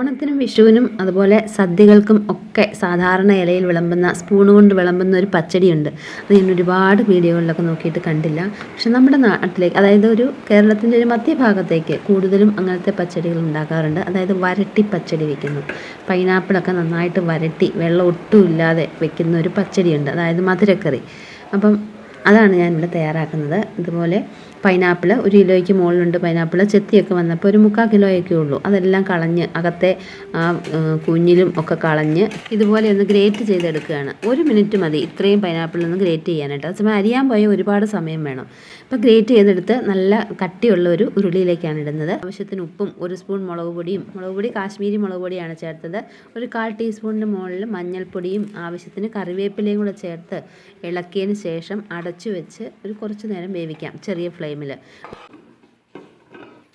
ഓണത്തിനും വിഷുവിനും അതുപോലെ സദ്യകൾക്കും ഒക്കെ സാധാരണ ഇലയിൽ വിളമ്പുന്ന സ്പൂൺ കൊണ്ട് വിളമ്പുന്ന ഒരു പച്ചടിയുണ്ട്. അത് ഞാൻ ഒരുപാട് വീഡിയോകളിലൊക്കെ നോക്കിയിട്ട് കണ്ടില്ല. പക്ഷെ നമ്മുടെ നാട്ടിലേക്ക് അതായത് ഒരു കേരളത്തിന്റെ ഒരു മധ്യഭാഗത്തേക്ക് കൂടുതലും അങ്ങനത്തെ പച്ചടികൾ ഉണ്ടാക്കാറുണ്ട്. അതായത് വരട്ടി പച്ചടി വെക്കുന്നു. പൈനാപ്പിളൊക്കെ നന്നായിട്ട് വരട്ടി വെള്ളം ഒട്ടും ഇല്ലാതെ വെക്കുന്ന ഒരു പച്ചടിയുണ്ട്. അതായത് മധുരക്കറി. അപ്പം അതാണ് ഞാനിവിടെ തയ്യാറാക്കുന്നത്. ഇതുപോലെ പൈനാപ്പിൾ ഒരു കിലോയ്ക്ക് മുകളിലുണ്ട് പൈനാപ്പിൾ ചെത്തിയൊക്കെ വന്നപ്പോൾ ഒരു മുക്കാൽ കിലോയൊക്കെ ഉള്ളൂ. അതെല്ലാം കളഞ്ഞ് അകത്തെ ആ കുഞ്ഞിലും ഒക്കെ കളഞ്ഞ് ഇതുപോലെ ഒന്ന് ഗ്രേറ്റ് ചെയ്തെടുക്കുകയാണ്. ഒരു മിനിറ്റ് മതി ഇത്രയും പൈനാപ്പിൾ ഒന്ന് ഗ്രേറ്റ് ചെയ്യാനായിട്ട്. അതേസമയം അരിയാൻ പോയ ഒരുപാട് സമയം വേണം. അപ്പോൾ ഗ്രേറ്റ് ചെയ്തെടുത്ത് നല്ല കട്ടിയുള്ള ഒരു ഉരുളിയിലേക്കാണ് ഇടുന്നത്. ആവശ്യത്തിന് ഉപ്പും ഒരു സ്പൂൺ മുളക് പൊടിയും മുളക് പൊടി കാശ്മീരി മുളക് പൊടിയാണ് ചേർത്തത്. ഒരു കാൽ ടീസ്പൂണിന് മുകളിൽ മഞ്ഞൾപ്പൊടിയും ആവശ്യത്തിന് കറിവേപ്പിലയും കൂടെ ചേർത്ത് ഇളക്കിയതിന് ശേഷം അടച്ചു വെച്ച് ഒരു കുറച്ച് നേരം വേവിക്കാം. ചെറിയ ഫ്ലെയിമിൽ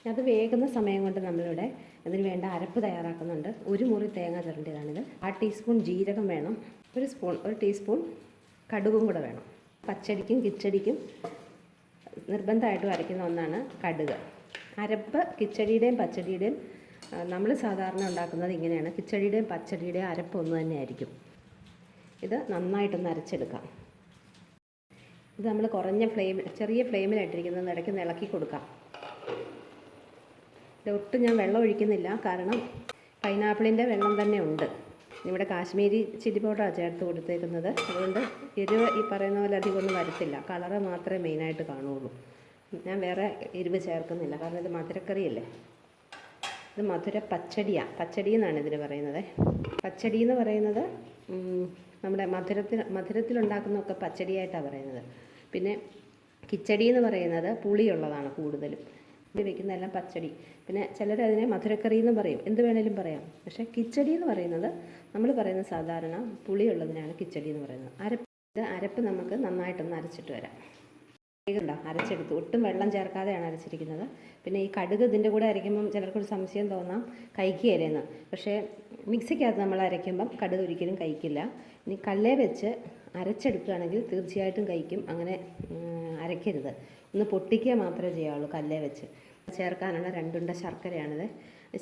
അത് വേകുന്ന സമയം കൊണ്ട് നമ്മളിവിടെ അതിന് വേണ്ട അരപ്പ് തയ്യാറാക്കുന്നുണ്ട്. ഒരു മുറി തേങ്ങ ചിരണ്ടിയതാണിത്. ആ ടീസ്പൂൺ ജീരകം വേണം. ഒരു സ്പൂൺ ഒരു ടീസ്പൂൺ കടുകും കൂടെ വേണം. പച്ചടിക്കും കിച്ചടിക്കും നിർബന്ധമായിട്ടും അരയ്ക്കുന്ന ഒന്നാണ് കടുക്. അരപ്പ് കിച്ചടിയുടെയും പച്ചടിയുടെയും നമ്മൾ സാധാരണ ഉണ്ടാക്കുന്നത് ഇങ്ങനെയാണ്. കിച്ചടിയുടെയും പച്ചടിയുടെയും അരപ്പ് ഒന്ന് തന്നെയായിരിക്കും. ഇത് നന്നായിട്ടൊന്ന് അരച്ചെടുക്കാം. ഇത് നമ്മൾ കുറഞ്ഞ ഫ്ലെയിം ചെറിയ ഫ്ലെയിമിലായിട്ടിരിക്കുന്നത് ഇടയ്ക്ക് ഇളക്കി കൊടുക്കാം. ഒട്ടും ഞാൻ വെള്ളം ഒഴിക്കുന്നില്ല കാരണം പൈനാപ്പിളിന്റെ വെള്ളം തന്നെ ഉണ്ട്. ഇവിടെ കാശ്മീരി ചില്ലി പൗഡറാണ് ചേർത്ത് കൊടുത്തേക്കുന്നത്. അതുകൊണ്ട് എരിവ് ഈ പറയുന്ന പോലെ അധികം ഒന്നും വരത്തില്ല. കളറ് മാത്രമേ മെയിനായിട്ട് കാണുള്ളൂ. ഞാൻ വേറെ എരിവ് ചേർക്കുന്നില്ല കാരണം ഇത് മധുരക്കറിയല്ലേ? ഇത് മധുര പച്ചടിയാണ് പച്ചടി എന്നാണ് പറയുന്നത്. പച്ചടി എന്ന് പറയുന്നത് നമ്മുടെ മധുരത്തിൽ മധുരത്തിലുണ്ടാക്കുന്നതൊക്കെ പച്ചടിയായിട്ടാണ് പറയുന്നത്. പിന്നെ കിച്ചടി എന്ന് പറയുന്നത് പുളിയുള്ളതാണ് കൂടുതലും. വെക്കുന്നതെല്ലാം പച്ചടി. പിന്നെ ചിലർ അതിനെ മധുരക്കറി എന്ന് പറയും. എന്ത് വേണേലും പറയാം. പക്ഷേ കിച്ചടി എന്ന് പറയുന്നത് നമ്മൾ പറയുന്ന സാധാരണ പുളിയുള്ളതിനാണ് കിച്ചടി എന്ന് പറയുന്നത്. അരപ്പ് അരപ്പ് നമുക്ക് നന്നായിട്ടൊന്ന് അരച്ചിട്ട് വരാം. ഉണ്ടോ അരച്ചെടുത്തു. ഒട്ടും വെള്ളം ചേർക്കാതെയാണ് അരച്ചിരിക്കുന്നത്. പിന്നെ ഈ കടുക് ഇതിന്റെ കൂടെ അരയ്ക്കുമ്പം ചിലർക്കൊരു സംശയം തോന്നാം. കഴിക്കുകയില്ലെന്ന് പക്ഷേ മിക്സിക്കകത്ത് നമ്മൾ അരയ്ക്കുമ്പം കടുക് ഒരിക്കലും കഴിക്കില്ല ഇനി കല്ലേ വെച്ച് അരച്ചെടുക്കുകയാണെങ്കിൽ തീർച്ചയായിട്ടും കഴിക്കും അങ്ങനെ അരയ്ക്കരുത്. ഒന്ന് പൊട്ടിക്കുക മാത്രമേ ചെയ്യാവുള്ളൂ കല്ലേ വെച്ച്. ചേർക്കാനുള്ള രണ്ടുണ്ട ശർക്കരയാണിത്.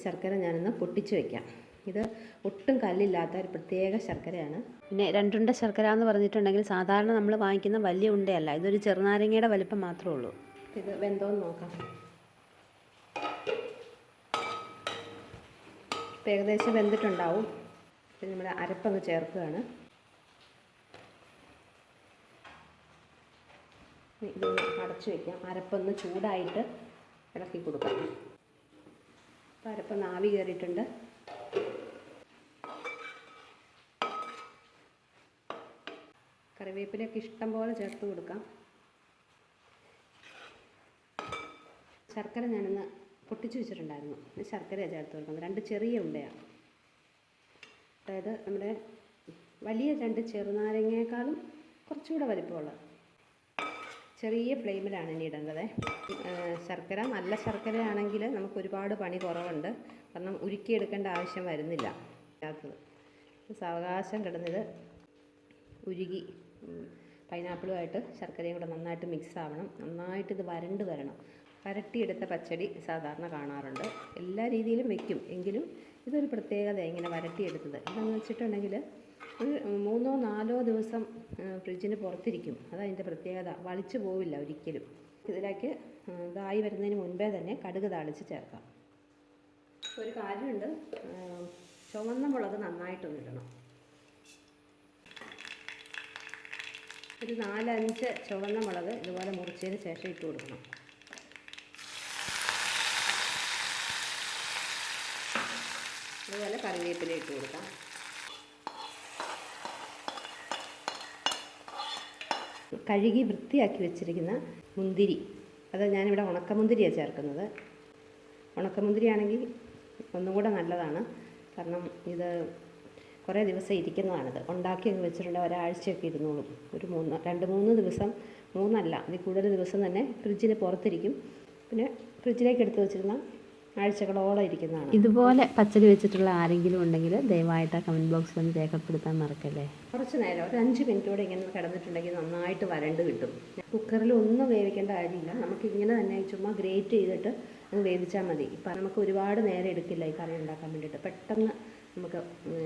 ശർക്കര ഞാനൊന്ന് പൊട്ടിച്ച് വയ്ക്കാം ഇത് ഒട്ടും കല്ലില്ലാത്ത ഒരു പ്രത്യേക ശർക്കരയാണ്. പിന്നെ രണ്ടുണ്ട ശർക്കര എന്ന് പറഞ്ഞിട്ടുണ്ടെങ്കിൽ സാധാരണ നമ്മൾ വാങ്ങിക്കുന്ന വലിയ ഉണ്ടയല്ല ഇതൊരു ചെറുനാരങ്ങയുടെ വലിപ്പം മാത്രമേ ഉള്ളൂ. ഇത് വെന്തോന്ന് നോക്കാം. ഇപ്പം ഏകദേശം വെന്തിട്ടുണ്ടാവും. പിന്നെ നമ്മൾ അരപ്പങ്ങ് ചേർക്കുകയാണ്. ഇത് അടച്ചു വയ്ക്കാം അരപ്പൊന്ന് ചൂടായിട്ട് ഇളക്കി കൊടുക്കാം. അപ്പം അരപ്പൊന്ന് ആവി കയറിയിട്ടുണ്ട്. കറിവേപ്പിലയൊക്കെ ഇഷ്ടം പോലെ ചേർത്ത് കൊടുക്കാം. ശർക്കര ഞാനൊന്ന് പൊട്ടിച്ചു വെച്ചിട്ടുണ്ടായിരുന്നു. ശർക്കര ചേർത്ത് കൊടുക്കുന്നത്. രണ്ട് ചെറിയ ഉണ്ടയാണ്. അതായത് നമ്മുടെ വലിയ രണ്ട് ചെറുനാരങ്ങയേക്കാളും കുറച്ചുകൂടെ വലിപ്പമുള്ളത് ചെറിയ ഫ്ലെയിമിലാണ് ഇനി ഇടേണ്ടത്. ശർക്കര നല്ല ശർക്കരയാണെങ്കിൽ നമുക്ക് ഒരുപാട് പണി കുറവുണ്ട്. കാരണം ഉരുക്കിയെടുക്കേണ്ട ആവശ്യം വരുന്നില്ല. അതിനകത്ത് സാവകാശം കിടന്നത് ഉരുകി പൈനാപ്പിളുമായിട്ട് ശർക്കരയും കൂടെ നന്നായിട്ട് മിക്സ് ആവണം. നന്നായിട്ട് ഇത് വരണ്ട് വരണം. വരട്ടിയെടുത്ത പച്ചടി സാധാരണ കാണാറുണ്ട്. എല്ലാ രീതിയിലും വെക്കും. എങ്കിലും ഇതൊരു പ്രത്യേകത ഇങ്ങനെ വരട്ടിയെടുത്തത്. എന്താണെന്ന് വെച്ചിട്ടുണ്ടെങ്കിൽ ഒരു മൂന്നോ നാലോ ദിവസം ഫ്രിഡ്ജിന് പുറത്തിരിക്കും. അതതിന്റെ പ്രത്യേകത. വളിച്ചു പോവില്ല ഒരിക്കലും. ഇതിലേക്ക് ഇതായി വരുന്നതിന് മുൻപേ തന്നെ കടുക് താളിച്ച് ചേർക്കാം. ഒരു കാര്യമുണ്ട്. ചുവന്ന മുളക് നന്നായിട്ടൊന്ന് ഒരു നാലഞ്ച് ചുവന്ന മുളക് ഇതുപോലെ മുറിച്ചതിന് ശേഷം ഇട്ട് കൊടുക്കണം. അതുപോലെ കറിവേപ്പില ഇട്ട് കൊടുക്കാം. കഴുകി വൃത്തിയാക്കി വെച്ചിരിക്കുന്ന മുന്തിരി. അത് ഞാനിവിടെ ഉണക്കമുന്തിരിയാണ് ചേർക്കുന്നത്. ഉണക്കമുന്തിരി ആണെങ്കിൽ ഒന്നും കൂടെ നല്ലതാണ്. കാരണം ഇത് കുറേ ദിവസം ഇരിക്കുന്നതാണിത്. ഉണ്ടാക്കി അങ്ങ് വെച്ചിട്ടുണ്ടെങ്കിൽ ഒരാഴ്ചയൊക്കെ ഇരുന്നോളും. ഒരു മൂന്ന് രണ്ട് മൂന്ന് ദിവസം മൂന്നല്ല അതിൽ കൂടുതൽ ദിവസം തന്നെ ഫ്രിഡ്ജിന് പുറത്തിരിക്കും. പിന്നെ ഫ്രിഡ്ജിലേക്ക് എടുത്ത് വെച്ചിരുന്ന ആഴ്ചകളോളം ഇരിക്കുന്നതാണ്. ഇതുപോലെ പച്ചടി വെച്ചിട്ടുള്ള ആരെങ്കിലും ഉണ്ടെങ്കിൽ ദയവായിട്ട് ആ കമന്റ് ബോക്സിൽ ഒന്ന് രേഖപ്പെടുത്താൻ മറക്കല്ലേ? കുറച്ച് നേരം ഒരു അഞ്ച് മിനിറ്റോടെ ഇങ്ങനെ കിടന്നിട്ടുണ്ടെങ്കിൽ നന്നായിട്ട് വരണ്ട് കിട്ടും. കുക്കറിൽ ഒന്നും വേവിക്കേണ്ട കാര്യമില്ല. നമുക്ക് ഇങ്ങനെ തന്നെ ചുമ്മാ ഗ്രേറ്റ് ചെയ്തിട്ട് വേവിച്ചാൽ മതി. ഇപ്പം നമുക്ക് ഒരുപാട് നേരം എടുക്കില്ല ഈ കറി ഉണ്ടാക്കാൻ വേണ്ടിയിട്ട്. പെട്ടെന്ന് നമുക്ക്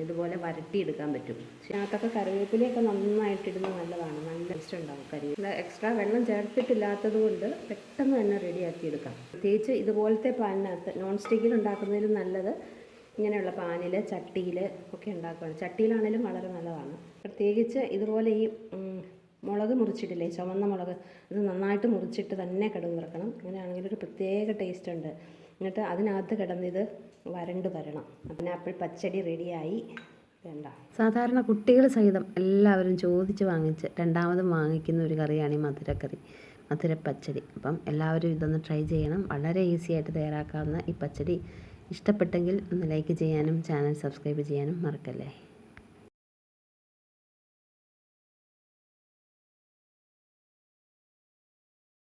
ഇതുപോലെ വരട്ടിയെടുക്കാൻ പറ്റും. ഇതിനകത്തൊക്കെ കറിവേപ്പിലയൊക്കെ നന്നായിട്ടിടുന്നത് നല്ലതാണ്. നല്ല ടേസ്റ്റ് ഉണ്ടാവും കറി. എക്സ്ട്രാ വെള്ളം ചേർത്തിട്ടില്ലാത്തത് കൊണ്ട് പെട്ടെന്ന് തന്നെ റെഡിയാക്കി എടുക്കാം പ്രത്യേകിച്ച് ഇതുപോലത്തെ പാനിനകത്ത് നോൺ സ്റ്റിക്കിൽ ഉണ്ടാക്കുന്നതിലും നല്ലത് ഇങ്ങനെയുള്ള പാനിൽ ചട്ടിയിൽ ഒക്കെ ഉണ്ടാക്കുകയാണ് ചട്ടിയിലാണെങ്കിലും വളരെ നല്ലതാണ്. പ്രത്യേകിച്ച് ഇതുപോലെ ഈ മുളക് മുറിച്ചിട്ടില്ലേ? ചുവന്ന മുളക്. ഇത് നന്നായിട്ട് മുറിച്ചിട്ട് തന്നെ കിടന്ന് നിറക്കണം അങ്ങനെയാണെങ്കിൽ ഒരു പ്രത്യേക ടേസ്റ്റ് ഉണ്ട്. എന്നിട്ട് അതിനകത്ത് കിടന്നിത് വരണ്ട് വരണം. പിന്നെ അപ്പോൾ പച്ചടി റെഡിയായി വേണ്ട. സാധാരണ കുട്ടികൾ സഹിതം എല്ലാവരും ചോദിച്ച് വാങ്ങിച്ച് രണ്ടാമതും വാങ്ങിക്കുന്ന ഒരു കറിയാണ് ഈ മധുരക്കറി. മധുരപ്പച്ചടി. അപ്പം എല്ലാവരും ഇതൊന്ന് ട്രൈ ചെയ്യണം. വളരെ ഈസി ആയിട്ട് തയ്യാറാക്കാവുന്ന ഈ പച്ചടി. ഇഷ്ടപ്പെട്ടെങ്കിൽ ഒന്ന് ലൈക്ക് ചെയ്യാനും ചാനൽ സബ്സ്ക്രൈബ് ചെയ്യാനും മറക്കല്ലേ?